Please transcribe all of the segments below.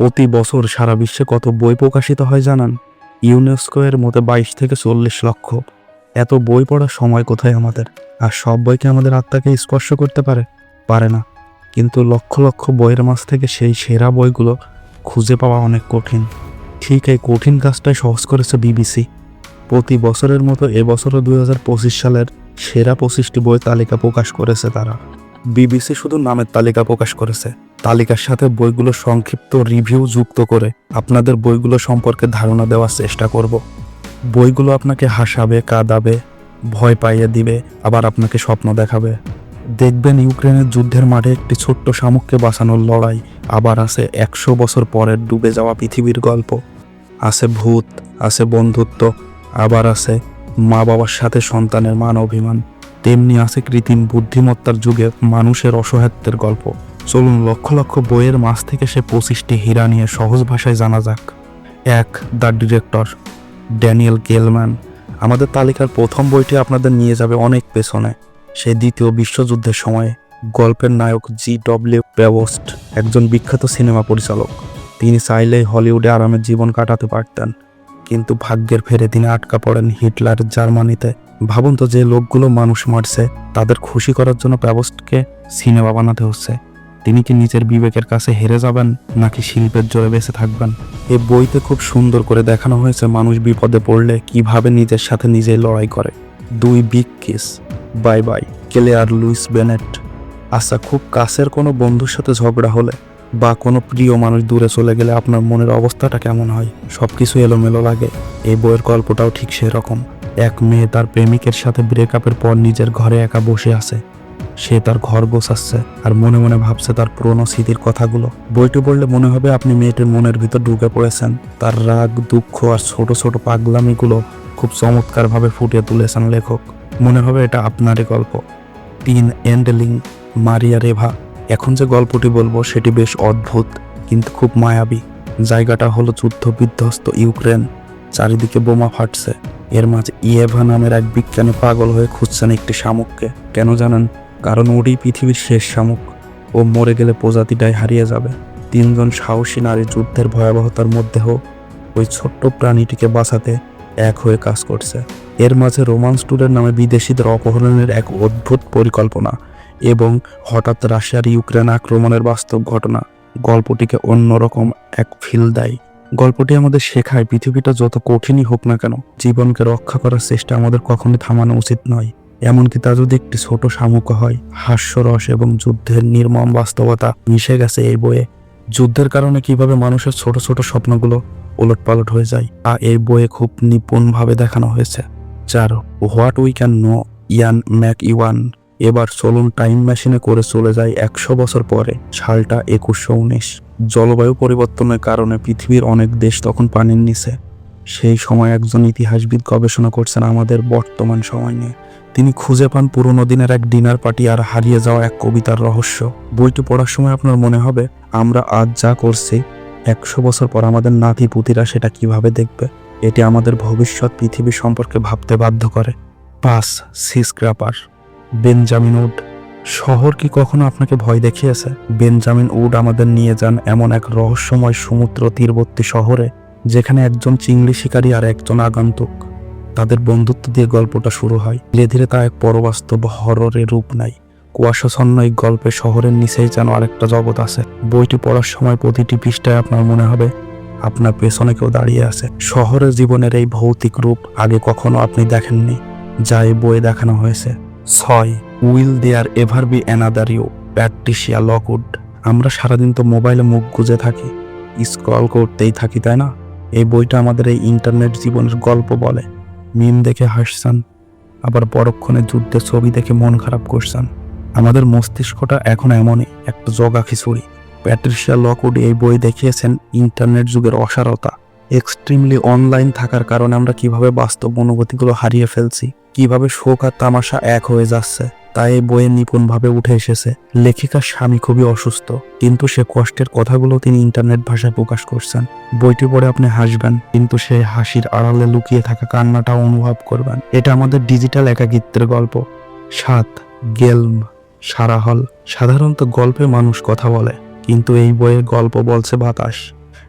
প্রতি বছর সারা বিশ্বে কত বই প্রকাশিত হয় জানান? ইউনেস্কো এর মতে বাইশ থেকে চল্লিশ লক্ষ। এত বই পড়ার সময় কোথায় আমাদের? আর সব বইকে আমাদের আত্মাকে স্পর্শ করতে পারে? পারে না। কিন্তু লক্ষ লক্ষ বইয়ের মাঝ থেকে সেই সেরা বইগুলো খুঁজে পাওয়া অনেক কঠিন। ঠিক এই কঠিন কাজটাই সহজ করেছে বিবিসি। প্রতি বছরের মতো এবছরও দুই হাজার পঁচিশ সালের সেরা পঁচিশটি বই তালিকা প্রকাশ করেছে তারা। বিবিসি শুধু নামের তালিকা প্রকাশ করেছে। তালিকার সাথে বইগুলো সংক্ষিপ্ত রিভিউ যুক্ত করে আপনাদের বইগুলো সম্পর্কে ধারণা দেওয়ার চেষ্টা করব। বইগুলো আপনাকে হাসাবে, কাঁদাবে, ভয় পাইয়ে দিবে, আবার আপনাকে স্বপ্ন দেখাবে। দেখবেন ইউক্রেনের যুদ্ধের মাঠে একটি ছোট্ট শামুককে বাঁচানোর লড়াই, আবার আছে একশো বছর পরের ডুবে যাওয়া পৃথিবীর গল্প। আছে ভূত, আছে বন্ধুত্ব, আবার আছে মা বাবার সাথে সন্তানের মান অভিমান তেমনি আছে কৃত্রিম বুদ্ধিমত্তার যুগে মানুষের অসহায়ত্বের গল্প। চলুন লক্ষ লক্ষ বইয়ের মাছ থেকে সে পঁচিশটি হীরা নিয়ে সহজ ভাষায় জানা যাক। এক, দ্য ডিরেক্টর, ড্যানিয়েল গেলম্যান। আমাদের তালিকার প্রথম বইটি আপনাদের নিয়ে যাবে অনেক পেছনে। সে দ্বিতীয় বিশ্বযুদ্ধের সময়ে গল্পের নায়ক জি ডব্লিউ প্যাবোস্ট একজন বিখ্যাত সিনেমা পরিচালক। তিনি চাইলেই হলিউডে আরামের জীবন কাটাতে পারতেন, কিন্তু ভাগ্যের ফেরে তিনি আটকা পড়েন হিটলারের জার্মানিতে। ভাবুন তো যে লোকগুলো মানুষ মারছে, তাদের খুশি করার জন্য প্যাবোস্টকে সিনেমা বানাতে হচ্ছে। তিনি কি নিজের বিবেকের কাছে হেরে যাবেন, নাকি শিল্পের জোরে বেঁচে থাকবেন? এই বইতে খুব সুন্দর করে দেখানো হয়েছে মানুষ বিপদে পড়লে কীভাবে নিজের সাথে নিজেই লড়াই করে। দুই big kiss. Bye bye. Claire Lewis Bennett. আচ্ছা খুব কাছের কোনো বন্ধুর সাথে ঝগড়া হলে বা কোনো প্রিয় মানুষ দূরে চলে গেলে আপনার মনের অবস্থাটা কেমন হয়? সব কিছু এলোমেলো লাগে। এই বইয়ের গল্পটাও ঠিক সেরকম। এক মেয়ে তার প্রেমিকের সাথে ব্রেকআপের পর নিজের ঘরে একা বসে আছে। সে তার ঘর গোছাচ্ছে আর মনে মনে ভাবছে তার পুরনো স্মৃতির কথাগুলো। বইটি পড়লে মনে হবে আপনি মেয়েটির মনের ভিতর ঢুকে পড়েছেন। তার রাগ, দুঃখ আর ছোট ছোট পাগলামিগুলো খুব চমৎকারভাবে ফুটিয়ে তুলেছেন লেখক। মনে হবে এটা আপনারই গল্প। তিন এন্ডেলিং, মারিয়া রেভা। এখন যে গল্পটি বলব সেটি বেশ অদ্ভুত, কিন্তু খুব মায়াবী। জায়গাটা হলো যুদ্ধ বিধ্বস্ত ইউক্রেন। চারিদিকে বোমা ফাটছে। এর মাঝে ইয়েভা নামের এক বিজ্ঞানী পাগল হয়ে খুঁজছেন একটি শামুককে। কেন জানেন? কারণ ওটি পৃথিবীর শেষ শামুক ও মরে গেলে প্রজাতিটাই হারিয়ে যাবে। তিনজন সাহসী নারী যুদ্ধের ভয়াবহতার মধ্যেও ওই ছোট্ট প্রাণীটিকে বাঁচাতে এক হয়ে কাজ করছে। এর মাঝে রোমান্স ট্যুরের নামে বিদেশিদের অপহরণের এক অদ্ভুত পরিকল্পনা এবং হঠাৎ রাশিয়ার ইউক্রেন আক্রমণের বাস্তব ঘটনা গল্পটিকে অন্যরকম এক ফিল দেয়। গল্পটি আমাদের শেখায় পৃথিবীটা যত কঠিনই হোক না কেন, জীবনকে রক্ষা করার চেষ্টা আমাদের কখনোই থামানো উচিত নয়। এমনকি তা যদি একটি ছোট শামুক হয় হাস্যরস এবং যুদ্ধের নির্মম বাস্তবতা মিশে গেছে এই বইয়ে। যুদ্ধের কারণে কীভাবে মানুষের ছোট ছোট স্বপ্নগুলো ওলটপালট হয়ে যায়, তা এই বইয়ে খুব নিপুণভাবে দেখানো হয়েছে। চার what we can know, Ian McEwan এবার চলুন টাইম মেশিনে করে চলে যায় একশো বছর পরে, সালটা একুশশো উনিশ। জলবায়ু পরিবর্তনের কারণে পৃথিবীর অনেক দেশ তখন পানির নিচে সেই সময় একজন ইতিহাসবিদ গবেষণা করছেন আমাদের বর্তমান সময় নিয়ে। তিনি খুঁজে পান পুরনো দিনের এক ডিনার পার্টি আর হারিয়ে যাওয়া এক কবিতার রহস্য। বইটি পড়ার সময় আপনার মনে হবে, আমরা আজ যা করছি, একশো বছর পর আমাদের নাতি পুতিরা সেটা কীভাবে দেখবে? এটি আমাদের ভবিষ্যৎ পৃথিবী সম্পর্কে ভাবতে বাধ্য করে। পাস সিসক্রাপার বেঞ্জামিন উড। শহর কি কখনো আপনাকে ভয় দেখিয়েছে? বেঞ্জামিন উড আমাদের নিয়ে যান এমন এক রহস্যময় সমুদ্র তীরবর্তী শহরে। যেখানে একজন চিংড়ি শিকারী আর একজন আগন্তুক। তাদের বন্ধুত্ব দিয়ে গল্পটা শুরু হয়। ধীরে ধীরে তা এক পরবাস্তব হররের রূপ নেয়। কুয়াশাছন্ন এই গল্পে শহরের নিচেই যেন আরেকটা জগৎ আছে। বইটি পড়ার সময় প্রতিটি পৃষ্ঠায় আপনার মনে হবে, আপনার পেছনে কেউ দাঁড়িয়ে আছে। শহরের জীবনের এই ভৌতিক রূপ আগে কখনো আপনি দেখেননি, যা এই বইয়ে দেখানো হয়েছে। ছয়, will there ever be another you, Patricia Lockwood. আমরা সারাদিন তো মোবাইলে মুখ গুজে থাকি, স্ক্রল করতেই থাকি, তাই না? এই বইটা আমাদের এই ইন্টারনেট জীবনের গল্প বলে। মিম দেখে হাসছেন, আবার পরক্ষণে যুদ্ধের ছবি দেখে মন খারাপ করছেন। আমাদের মস্তিষ্কটা এখন এমনই, একটা জগা খিচুড়ি। প্যাট্রিশিয়া লকউড এই বই দেখিয়েছেন ইন্টারনেট যুগের অসারতা। এক্সট্রিমলি অনলাইন থাকার কারণে আমরা কীভাবে বাস্তব অনুভূতিগুলো হারিয়ে ফেলছি। কীভাবে শোক আর তামাশা এক হয়ে যাচ্ছে তাই এই বইয়ে নিপুণভাবে উঠে এসেছে। লেখিকার স্বামী খুবই অসুস্থ, কিন্তু সে কষ্টের কথাগুলো তিনি ইন্টারনেট ভাষায় প্রকাশ করছেন। বইটি পড়ে আপনি হাসবেন, কিন্তু সেই হাসির আড়ালে লুকিয়ে থাকা কান্নাটাও অনুভব করবেন। এটা আমাদের ডিজিটাল একাকিত্বের গল্প। সাত, গেলম সারা হল সাধারণত গল্পে মানুষ কথা বলে, কিন্তু এই বইয়ে গল্প বলছে বাতাস।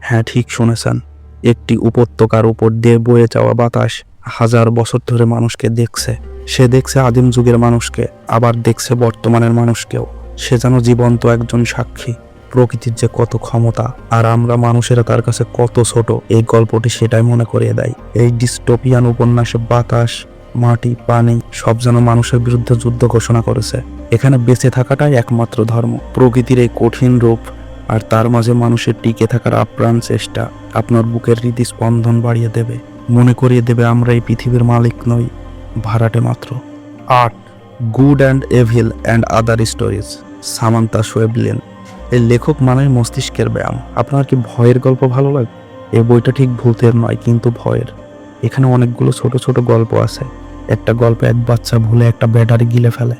হ্যাঁ ঠিক শুনেছেন। একটি উপত্যকার উপর দিয়ে বয়ে যাওয়া বাতাস। হাজার বছর ধরে মানুষকে দেখছে। সে দেখছে আদিম যুগের মানুষকে, আবার দেখছে বর্তমানের মানুষকেও। সে যেন জীবন্ত একজন সাক্ষী। প্রকৃতির যে কত ক্ষমতা, আর আমরা মানুষেরা তার কাছে কত ছোট, এই গল্পটি সেটাই মনে করিয়ে দেয়। এই ডিস্টোপিয়ান উপন্যাসে বাতাস, মাটি, পানি, সব যেন মানুষের বিরুদ্ধে যুদ্ধ ঘোষণা করেছে। এখানে বেঁচে থাকাটাই একমাত্র ধর্ম। প্রকৃতির এই কঠিন রূপ, আর তার মাঝে মানুষের টিকে থাকার আপ্রাণ চেষ্টা, আপনার বুকের হৃদস্পন্দন বাড়িয়ে দেবে। মনে করিয়ে দেবে, আমরা এই পৃথিবীর মালিক নই, ভাড়াটে মাত্র। Art good and evil and other stories, Samanta Schweblin এই লেখক মানে মস্তিষ্কের ব্যায়াম। আপনার কি ভয়ের গল্প ভালো লাগে? এই বইটা ঠিক ভূতের নয়, কিন্তু ভয়ের। এখানে অনেকগুলো ছোট ছোট গল্প আছে। একটা গল্পে এক বাচ্চা ভুলে একটা ব্যাটারি গিলে ফেলে।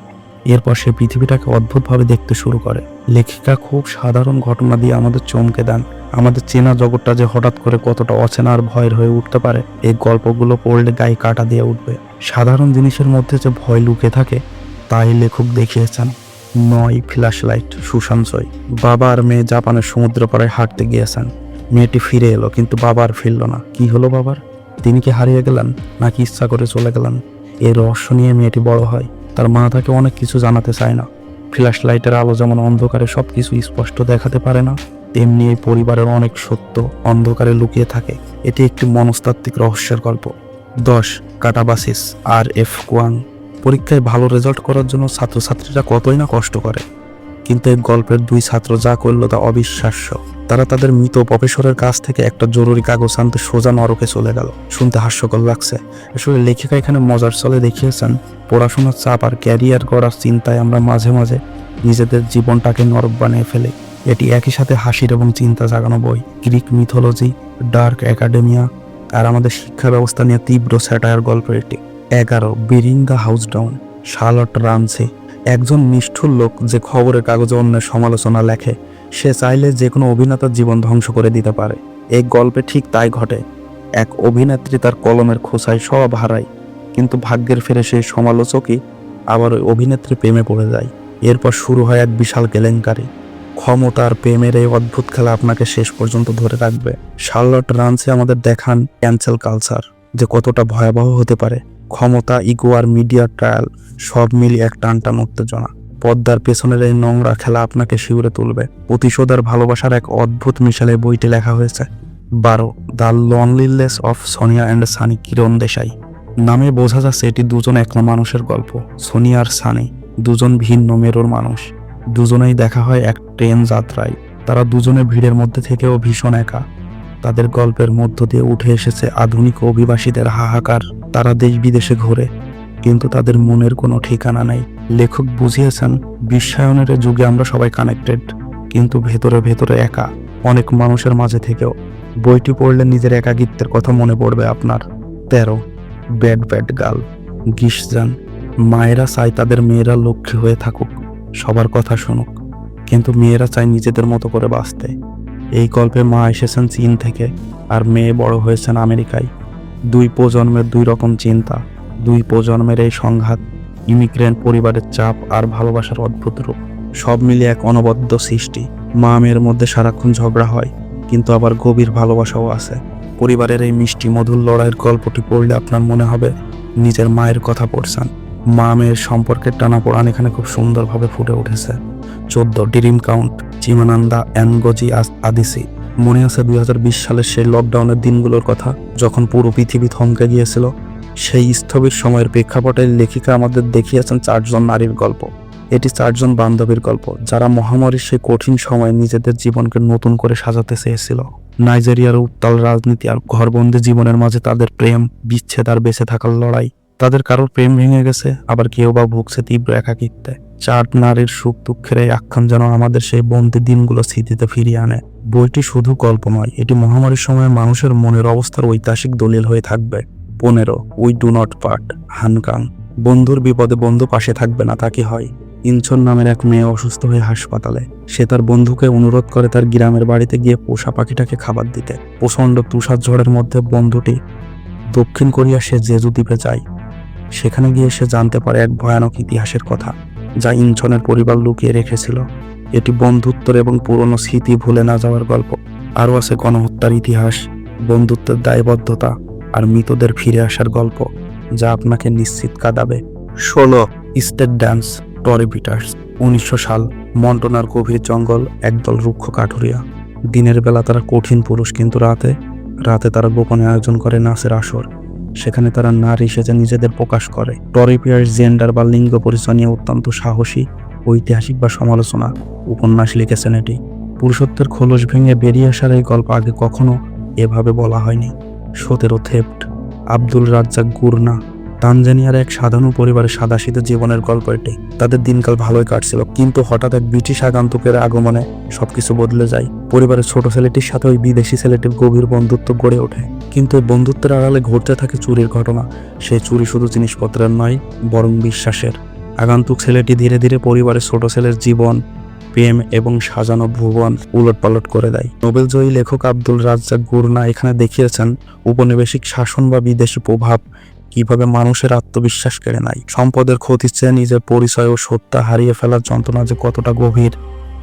এরপর সে পৃথিবীটাকে অদ্ভুতভাবে দেখতে শুরু করে। লেখিকা খুব সাধারণ ঘটনা দিয়ে আমাদের চমকে দেন। আমাদের চেনা জগৎটা যে হঠাৎ করে কতটা অচেনা আর ভয়ের হয়ে উঠতে পারে, এই গল্পগুলো পড়লে গায়ে কাটা দিয়ে উঠবে। সাধারণ জিনিসের মধ্যে যে ভয় লুকে থাকে, তাই লেখক দেখিয়েছেন, নয় ফ্ল্যাশ লাইট সুশান্তই বাবা আর মেয়ে জাপানের সমুদ্র পাড়ায় হাঁটতে গিয়েছেন। মেয়েটি ফিরে এলো, কিন্তু বাবা আর ফিরল না। কি হলো বাবার? তিনি কি হারিয়ে গেলেন, নাকি ইচ্ছা করে চলে গেলেন? এই রহস্য নিয়ে মেয়েটি বড় হয়। তার মা তাকে অনেক কিছু জানাতে চায় না। ফ্ল্যাশ লাইটের আলো যেমন অন্ধকারে সব কিছু স্পষ্ট দেখাতে পারে না, তেমনি এই পরিবারের অনেক সত্য অন্ধকারে লুকিয়ে থাকে। এটি একটি মনস্তাত্ত্বিক রহস্যের গল্প। দশ কাটাবাসিস আর এফ কোয়াং। পরীক্ষায় ভালো রেজাল্ট করার জন্য ছাত্রছাত্রীরা কতই না কষ্ট করে। কিন্তু এই গল্পের দুই ছাত্র যা করল তা অবিশ্বাস্য। তারা তাদের মৃত প্রফেসরের কাছ থেকে একটা জরুরি কাগজ আনতে সোজা নরকে চলে গেল। শুনতে হাস্যকর লাগছে। আসলে লেখিকা এখানে মজার চলে দেখিয়েছেন, পড়াশোনার চাপ আর ক্যারিয়ার করার চিন্তায় আমরা মাঝে মাঝে নিজেদের জীবনটাকে নরক বানিয়ে ফেলি। এটি একই সাথে হাসির এবং চিন্তা জাগানো বই। গ্রিক মিথোলজি ডার্ক একাডেমিয়া আর আমাদের শিক্ষা ব্যবস্থা নিয়ে তীব্র স্যাটায়ার গল্প এটি এগারো, বিরিঙ্গা হাউস ডাউন শার্লট রামসে। একজন নিষ্ঠুর লোক যে খবরের কাগজে অন্যের সমালোচনা লেখে। সে চাইলে যে কোনো অভিনেতার জীবন ধ্বংস করে দিতে পারে। এই গল্পে ঠিক তাই ঘটে। এক অভিনেত্রী তার কলমের খোসায় সব হারায়, কিন্তু ভাগ্যের ফেরে সেই সমালোচকই আবার ওই অভিনেত্রী প্রেমে পড়ে যায়। এরপর শুরু হয় এক বিশাল কেলেঙ্কারি। ক্ষমতার প্রেমের এই অদ্ভুত খেলা আপনাকে শেষ পর্যন্ত ধরে রাখবে। শার্লট রানসে আমাদের দেখান ক্যান্সেল কালচার, যে কতটা ভয়াবহ হতে পারে। ক্ষমতা, ইগো আর মিডিয়া ট্রায়াল, সব মিলিয়ে এক টান টান উত্তেজনা। পদ্মার পেছনের এই নোংরা খেলা আপনাকে শিউরে তুলবে। প্রতিশোধ আর ভালোবাসার এক অদ্ভুত মিশালে বইটি লেখা হয়েছে। বারো, the loneliness of Sonia and Sunny Kiran Desai. নামে বোঝা যাচ্ছে এটি দুজন একলা মানুষের গল্প সোনিয়া আর সানি, দুজন ভিন্ন মেরুর মানুষ। দুজনেই দেখা হয় এক ট্রেন যাত্রায়। তারা দুজনে ভিড়ের মধ্যে থেকেও ভীষণ একা। তাদের গল্পের মধ্য দিয়ে উঠে এসেছে আধুনিক অভিবাসীদের হাহাকার। তারা দেশ বিদেশে ঘোরে, কিন্তু তাদের মনের কোনো ঠিকানা নেই। লেখক বুঝিয়েছেন, বিশ্বায়নের যুগে আমরা সবাই কানেক্টেড কিন্তু ভেতরে ভেতরে একা, অনেক মানুষের মাঝে থেকেও। বইটি পড়লে নিজের একাকিত্বের কথা মনে পড়বে আপনার। তেরো ব্যাড ব্যাড গার্ল গিসজান মায়েরা চায় তাদের মেয়েরা লক্ষ্মী হয়ে থাকুক, সবার কথা শুনুক, কিন্তু মেয়েরা চায় নিজেদের মতো করে বাঁচতে। এই গল্পে মা এসেছেন চীন থেকে, আর মেয়ে বড় হয়েছেন আমেরিকায়। দুই প্রজন্মের দুই রকম চিন্তা, দুই প্রজন্মের এই সংঘাত ইমিগ্রেন্ট পরিবারের চাপ আর ভালোবাসার অদ্ভুত রূপ। সব মিলিয়ে এক অনবদ্য সৃষ্টি। মা মেয়ের মধ্যে সারাক্ষণ ঝগড়া হয়, কিন্তু আবার গভীর ভালোবাসাও আছে। পরিবারের এই মিষ্টি মধুর লড়াইয়ের গল্পটি পড়লে আপনার মনে হবে, নিজের মায়ের কথা পড়ছেন। মা মেয়ের সম্পর্কের টানাপোড়ান এখানে খুব সুন্দরভাবে ফুটে উঠেছে। চোদ্দ ডিরিম কাউন্ট, চিমানান্দা, অ্যানগোজি আদিসি। মনে আছে দুই হাজার বিশ সালের সেই লকডাউনের দিনগুলোর কথা, যখন পুরো পৃথিবী থমকে গিয়েছিল? সেই স্থবির সময়ের প্রেক্ষাপটে লেখিকা আমাদের দেখিয়েছেন চারজন নারীর গল্প। এটি চারজন বান্ধবীর গল্প, যারা মহামারীর সেই কঠিন সময়ে নিজেদের জীবনকে নতুন করে সাজাতে চেয়েছিল। নাইজেরিয়ার উত্তাল রাজনীতি আর ঘরবন্দি জীবনের মাঝে তাদের প্রেম, বিচ্ছেদ আর বেঁচে থাকার লড়াই। তাদের কারোর প্রেম ভেঙে গেছে, আবার কেউ বা ভুগছে তীব্র একাকিত্বে। চার নারীর সুখ দুঃখের এই আখ্যান যেন আমাদের সেই বন্দি দিনগুলো স্মৃতিতে ফিরিয়ে আনে। বইটি শুধু গল্প নয়, এটি মহামারীর সময় মানুষের মনের অবস্থার ঐতিহাসিক দলিল হয়ে থাকবে। পনেরো we do not part Han Kang বন্ধুর বিপদে বন্ধু পাশে থাকবে না, তা কি হয়? ইনছন নামের এক মেয়ে অসুস্থ হয়ে হাসপাতালে। সে তার বন্ধুকে অনুরোধ করে তার গ্রামের বাড়িতে গিয়ে পোষা পাখিটাকে খাবার দিতে। প্রচণ্ড তুষার ঝড়ের মধ্যে বন্ধুটি দক্ষিণ কোরিয়া সে জেজু দ্বীপে যায়। সেখানে গিয়ে সে জানতে পারে এক ভয়ানক ইতিহাসের কথা, যা ইনছনের পরিবার লুকিয়ে রেখেছিল। এটি বন্ধুত্বর এবং পুরনো স্মৃতি ভুলে না যাওয়ার গল্প। আরও আছে গণহত্যার ইতিহাস, বন্ধুত্বের দায়বদ্ধতা আর মৃতদের ফিরে আসার গল্প যা আপনাকে নিশ্চিত কাঁদাবে। ষোলো স্টেট ড্যান্স টরি পিটার্স উনিশশো সাল মন্টনার গভীর জঙ্গল একদল রুক্ষ কাঠুরিয়া। দিনের বেলা তারা কঠিন পুরুষ কিন্তু রাতে রাতে তারা গোপনে আয়োজন করে নাচের আসর। সেখানে তারা নারী সেজে নিজেদের প্রকাশ করে। টরি পিয়ার্স জেন্ডার বা লিঙ্গ পরিচয় নিয়ে অত্যন্ত সাহসী ঐতিহাসিক বা সমালোচনা উপন্যাস লিখেছেন এটি। পুরুষত্বের খোলস ভেঙে বেরিয়ে আসার এই গল্প আগে কখনো এভাবে বলা হয়নি। সতেরো থেপ্ট, আব্দুল রাজ্জাক গুরনা, তানজানিয়ার এক সাধারণ পরিবারের সাদাশীতে জীবনের গল্প এটি। তাদের দিনকাল ভালোই কাটছিল, কিন্তু হঠাৎ এক ব্রিটিশ আগন্তুকের আগমনে সবকিছু বদলে যায়। পরিবারের ছোট ছেলেটির সাথে ওই বিদেশি ছেলেটির গভীর বন্ধুত্ব গড়ে ওঠে। কিন্তু এই বন্ধুত্বের আড়ালে ঘটতে থাকে চুরির ঘটনা। সেই চুরি শুধু জিনিসপত্রের নয়, বরং বিশ্বাসের। আগন্তুক ছেলেটি ধীরে ধীরে পরিবারের ছোট ছেলের জীবন প্রেম এবং সাজানো ভুবন উলটপালট করে দেয়। নোবেল জয়ী লেখক আব্দুল রাজ্জাক গুরনা এখানে দেখিয়েছেন উপনিবেশিক শাসন বা বিদেশি প্রভাব কীভাবে মানুষের আত্মবিশ্বাস কেড়ে নেয়। সম্পদের ক্ষতি চেয়ে নিজের পরিচয় ও সত্তা হারিয়ে ফেলার যন্ত্রণা যে কতটা গভীর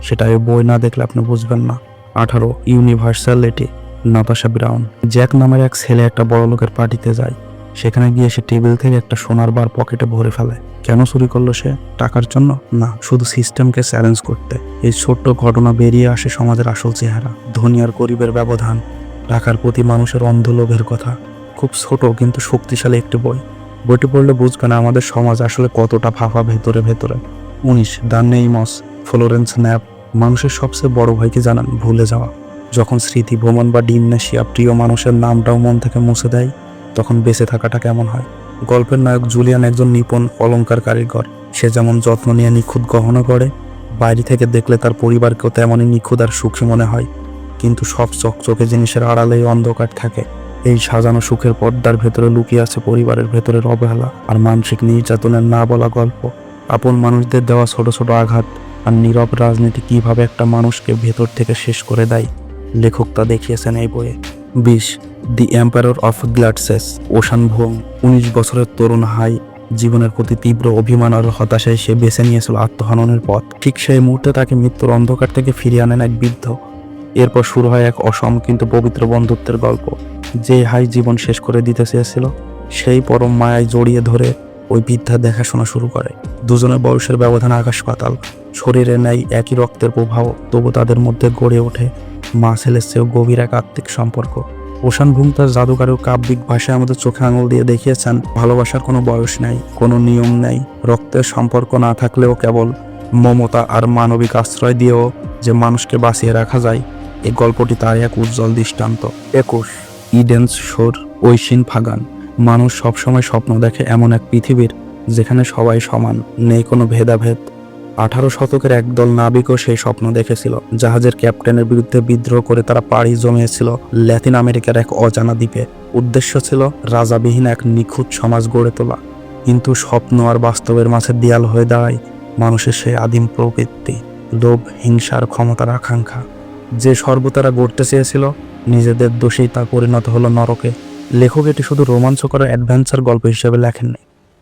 সেটা এই বই না দেখলে আপনি বুঝবেন না। আঠারো ইউনিভার্সালিটি নাতাশা ব্রাউন। জ্যাক নামের এক ছেলে একটা বড় লোকের পার্টিতে যায়। সেখানে গিয়ে সে টেবিল থেকে একটা সোনার বার পকেটে ভরে ফেলে। কেন চুরি করল সে? টাকার জন্য? না, শুধু সিস্টেমকে চ্যালেঞ্জ করতে। এই ছোট্ট ঘটনা বেরিয়ে আসে সমাজের আসল চেহারা, ধনী আর গরিবের ব্যবধান। টাকার প্রতি মানুষের অন্ধ লোভের কথা। খুব ছোট কিন্তু শক্তিশালী একটি বই। বইটি পড়লে বুঝবে না আমাদের সমাজ আসলে কতটা ফাঁফা ভেতরে ভেতরে। উনিশ, দ্য নেইমস, ফ্লোরেন্স ন্যাপ। মানুষের সবচেয়ে বড় ভয় কি জানান? ভুলে যাওয়া। যখন স্মৃতি, ভ্রমণ বা ডিমনেশিয়া প্রিয় মানুষের নামটাও মন থেকে মুছে দেয় তখন বেঁচে থাকাটা কেমন হয়? গল্পের নায়ক জুলিয়ান একজন নিপুণ অলংকার কারিগর। সে যেমন যত্ন নিয়ে নিখুঁত গহনা করে বাইরে থেকে দেখলে তার পরিবারকেও তেমনই নিখুঁত আর সুখী মনে হয়। কিন্তু সব চকচকে জিনিসের আড়ালেই অন্ধকার থাকে। এই সাজানো সুখের পর্দার ভেতরে লুকিয়ে আছে পরিবারের ভেতরের অবহেলা আর মানসিক নির্যাতনের না বলা গল্প। আপন মানুষদের দেওয়া ছোট ছোট আঘাত আর নীরব রাজনীতি কীভাবে একটা মানুষকে ভেতর থেকে শেষ করে দেয়? লেখক তা দেখিয়েছেন এই বইয়ে। বিশ the empire of gladness Ocean Vuong উনিশ বছরের তরুণ হাই, জীবনের প্রতি তীব্র অভিমান আর হতাশায় সে বেছে নিয়েছিল আত্মহননের পথ। ঠিক সেই মুহূর্তে তাকে মৃত্যুর অন্ধকার থেকে ফিরিয়ে আনেন এক বৃদ্ধ। এরপর শুরু হয় এক অসম কিন্তু পবিত্র বন্ধুত্বের গল্প। যে হাই জীবন শেষ করে দিতে চেয়েছিল, সেই পরম মায়ায় জড়িয়ে ধরে ওই বৃদ্ধা দেখাশোনা শুরু করে। দুজনের বয়সের ব্যবধান আকাশ পাতাল শরীরে নেয় একই রক্তের প্রভাব, তবু তাদের মধ্যে গড়ে ওঠে মা ছেলের চেয়েও গভীর এক আত্মিক সম্পর্ক। ওশান ভূম তার জাদুকারী কাব্যিক ভাষায় আমাদের চোখে আঙুল দিয়ে দেখিয়েছেন, ভালোবাসার কোনো বয়স নেই, কোনো নিয়ম নেই, রক্তের সম্পর্ক না থাকলেও কেবল মমতা আর মানবিক আশ্রয় দিয়েও যে মানুষকে বাঁচিয়ে রাখা যায় এই গল্পটি তার এক উজ্জ্বল দৃষ্টান্ত। একুশ ইডেন্স শোর, ঐশিন ফাগান। মানুষ সবসময় স্বপ্ন দেখে এমন এক পৃথিবীর, যেখানে সবাই সমান, নেই কোনো ভেদাভেদ। আঠারো শতকের একদল নাবিকও সেই স্বপ্ন দেখেছিল, জাহাজের ক্যাপ্টেনের বিরুদ্ধে বিদ্রোহ করে তারা পাড়ি জমিয়েছিল ল্যাতিন আমেরিকার এক অজানা দ্বীপে। উদ্দেশ্য ছিল রাজাবিহীন এক নিখুঁত সমাজ গড়ে তোলা। কিন্তু স্বপ্ন আর বাস্তবের মাঝে দেয়াল হয়ে দাঁড়ায় মানুষের সেই আদিম প্রবৃত্তি, লোভ হিংসার ক্ষমতার আকাঙ্ক্ষা। যে সর্বতারা গড়তে চেয়েছিল, নিজেদের দোষেই তা পরিণত হলো নরকে। লেখক এটি শুধু রোমাঞ্চকর অ্যাডভেঞ্চার গল্প হিসেবে লেখেননি।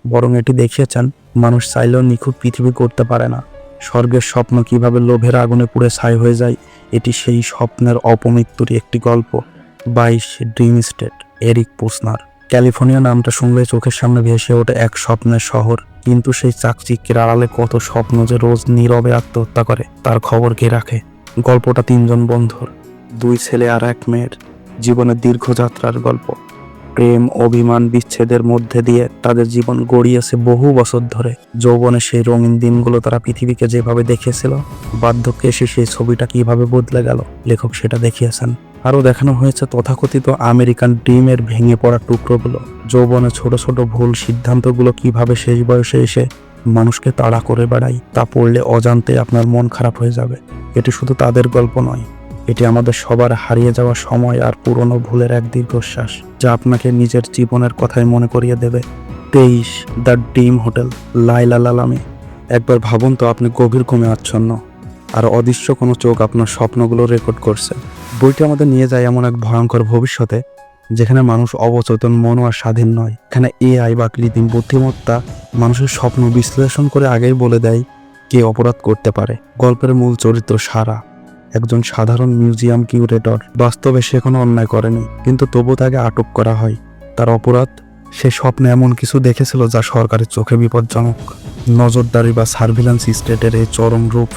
বরং এটি দেখিয়েছেন, মানুষ চাইলেও নিখুঁত পৃথিবী করতে পারে না। স্বর্গের স্বপ্ন কীভাবে লোভের আগুনে পুড়ে ছাই হয়ে যায়, এটি সেই স্বপ্নের অপমৃত্যুরই একটি গল্প। বাইশ dream state, Eric Posner. California নামটা শুনলে চোখের সামনে ভেসে ওঠে এক স্বপ্নের শহর। কিন্তু সেই চাকচিক্যের আড়ালে কত স্বপ্ন যে রোজ নীরবে আত্মহত্যা করে, তার খবর কে রাখে? গল্পটা তিনজন বন্ধুর, দুই ছেলে আর এক মেয়ের। জীবনের দীর্ঘ যাত্রার গল্প। প্রেম, অভিমান, বিচ্ছেদের মধ্যে দিয়ে তাদের জীবন গড়িয়েছে বহু বছর ধরে। যৌবনে সেই রঙিন দিনগুলো তারা পৃথিবীকে যেভাবে দেখেছিল বার্ধক্যে এসে সেই ছবিটা কীভাবে বদলে গেল, লেখক সেটা দেখিয়েছেন। আরও দেখানো হয়েছে তথাকথিত আমেরিকান ড্রিমের ভেঙে পড়া টুকরোগুলো। যৌবনে ছোট ছোট ভুল সিদ্ধান্তগুলো কীভাবে শেষ বয়সে এসে মানুষকে তাড়া করে বেড়ায়, তা পড়লে অজান্তে আপনার মন খারাপ হয়ে যাবে। এটি শুধু তাদের গল্প নয় এটি আমাদের সবার হারিয়ে যাওয়া সময় আর পুরনো ভুলের এক দীর্ঘশ্বাস, যা আপনাকে নিজের জীবনের কথাই মনে করিয়ে দেবে। তেইশ, দ্য ডিম হোটেল লাইলা লালামি। একবার ভাবুন তো আপনি গভীর ঘুমে আচ্ছন্ন, আর অদৃশ্য কোনো চোখ আপনার স্বপ্নগুলো রেকর্ড করছে। বইটি আমাদের নিয়ে যায় এমন এক ভয়ঙ্কর ভবিষ্যতে, যেখানে মানুষ অবচেতন, মন আর স্বাধীন নয়। এখানে এআই বা কৃত্রিম বুদ্ধিমত্তা মানুষের স্বপ্ন বিশ্লেষণ করে আগেই বলে দেয় কে অপরাধ করতে পারে। গল্পের মূল চরিত্র সারা। একজন সাধারণ মিউজিয়াম কিউরেটর। বাস্তবে সে কোনো অন্যায় করেনি, কিন্তু তবু তাকে আটক করা হয়। তার অপরাধ? সে স্বপ্নে এমন কিছু দেখেছিল যা সরকারের চোখে বিপজ্জনক। নজরদারি বা সার্ভিল্যান্স স্টেটের এই চরম রূপ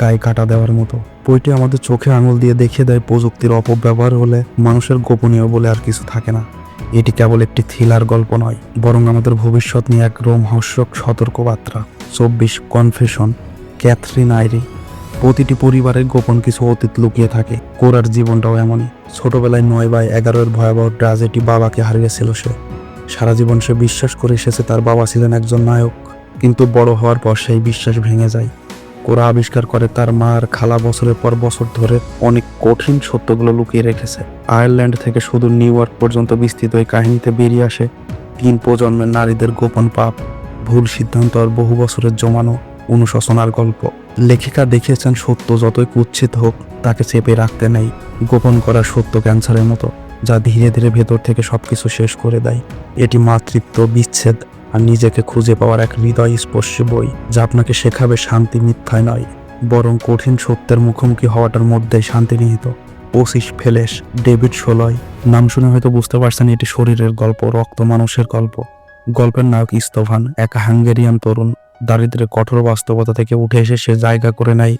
গায়ে কাটা দেওয়ার মতো। বইটি আমাদের চোখে আঙুল দিয়ে দেখিয়ে দেয় প্রযুক্তির অপব্যবহার হলে মানুষের গোপনীয় বলে আর কিছু থাকে না। এটি কেবল একটি থ্রিলার গল্প নয়, বরং আমাদের ভবিষ্যৎ নিয়ে এক রোমহর্ষক সতর্কবার্তা। চব্বিশ কনফেশন, ক্যাথরিন আইরি। প্রতিটি পরিবারের গোপন কিছু অতীত লুকিয়ে থাকে। কোরার জীবনটাও এমনই। ছোটবেলায় নয় বাই এগারোর ভয়াবহ ট্রাজেডি বাবাকে হারিয়েছিল সে। সারা জীবন সে বিশ্বাস করে এসেছে তার বাবা ছিলেন একজন নায়ক। কিন্তু বড় হওয়ার পর সেই বিশ্বাস ভেঙে যায়। কোরা আবিষ্কার করে তার মার খালা বছরের পর বছর ধরে অনেক কঠিন সত্যগুলো লুকিয়ে রেখেছে। আয়ারল্যান্ড থেকে শুধু নিউ ইয়র্ক পর্যন্ত বিস্তৃত এই কাহিনীতে বেরিয়ে আসে তিন প্রজন্মের নারীদের গোপন পাপ, ভুল সিদ্ধান্ত আর বহু বছরের জমানো অনুশোচনার গল্প। লেখিকা দেখিয়েছেন সত্য যতই কুচ্ছিত হোক, তাকে চেপে রাখতে নেই গোপন করা সত্য ক্যান্সারের মতো, যা ধীরে ধীরে ভেতর থেকে সবকিছু শেষ করে দেয়। এটি মাতৃত্ব, বিচ্ছেদ আর নিজেকে খুঁজে পাওয়ার এক হৃদয় স্পর্শী বই, যা আপনাকে শেখাবে শান্তি মিথ্যায় নয়, বরং কঠিন সত্যের মুখোমুখি হওয়াটার মধ্যেই শান্তি নিহিত। ওসিস ফেলেস ডেভিড সোলয় নাম শুনে হয়তো বুঝতে পারছেন এটি শরীরের গল্প, রক্ত মানুষের গল্প। গল্পের নায়ক ইস্তভান, এক হাঙ্গেরিয়ান তরুণ। দারিদ্র্যের কঠোর বাস্তবতা থেকে উঠে এসে সে জায়গা করে নেয়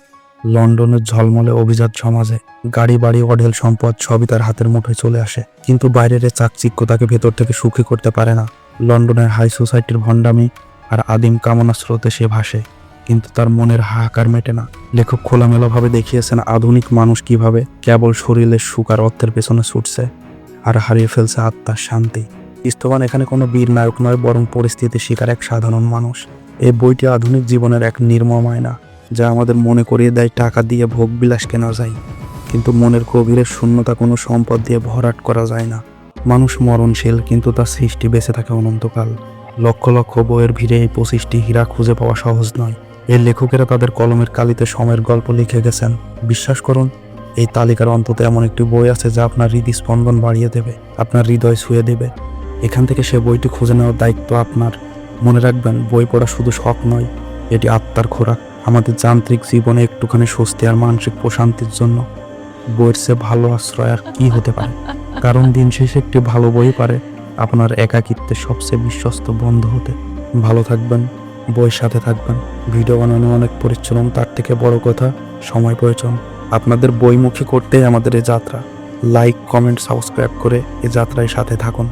লন্ডনের ঝলমলে অভিজাত সমাজে। গাড়ি, বাড়ি, অঢেল সম্পদ সবই তার হাতের মুঠোয় চলে আসে। কিন্তু বাইরের চাকচিক্য তাকে ভেতর থেকে সুখী করতে পারে না। লন্ডনের হাই সোসাইটির ভণ্ডামি আর আদিম কামনা স্রোতে সে ভাসে। কিন্তু তার মনের হাহাকার মেটে না। লেখক খোলামেলাভাবে দেখিয়েছেন আধুনিক মানুষ কীভাবে কেবল শরীরের সুখ আর অর্থের পেছনে ছুটছে আর হারিয়ে ফেলছে আত্মার শান্তি। ইস্তবান এখানে কোনো বীর নায়ক নয়, বরং পরিস্থিতির শিকার এক সাধারণ মানুষ। এই বইটি আধুনিক জীবনের এক নির্মম আয়না, যা আমাদের মনে করিয়ে দেয় টাকা দিয়ে ভোগ বিলাস কেনা যায়। কিন্তু মনের গভীরের শূন্যতা কোনো সম্পদ দিয়ে ভরাট করা যায় না। মানুষ মরণশীল, কিন্তু তার সৃষ্টি বেঁচে থাকে অনন্তকাল। লক্ষ লক্ষ বইয়ের ভিড়ে এই পঁচিশটি হীরা খুঁজে পাওয়া সহজ নয়। এর লেখকেরা তাদের কলমের কালিতে সময়ের গল্প লিখে গেছেন। বিশ্বাস করুন, এই তালিকার অন্তত এমন একটি বই আছে যা আপনার হৃদস্পন্দন বাড়িয়ে দেবে, আপনার হৃদয় ছুঁয়ে দেবে। এখান থেকে সে বইটি খুঁজে নেওয়ার দায়িত্ব আপনার। মনে রাখবেন, বই পড়া শুধু শখ নয়, এটি আত্মার খোরাক। আমাদের যান্ত্রিক জীবনে একটুখানি স্বস্তি আর মানসিক প্রশান্তির জন্য বইয়ের চেয়ে ভালো আশ্রয় আর কি হতে পারে? কারণ দিন শেষে একটি ভালো বই পারে আপনার একাকিত্বের সবচেয়ে বিশ্বস্ত বন্ধু হতে। ভালো থাকবেন, বইয়ের সাথে থাকবেন। ভিডিও বানানো অনেক পরিশ্রম, তার থেকে বড় কথা, সময় প্রয়োজন। আপনাদের বইমুখী করতেই আমাদের এই যাত্রা। লাইক, কমেন্ট, সাবস্ক্রাইব করে এ যাত্রায় সাথে থাকুন।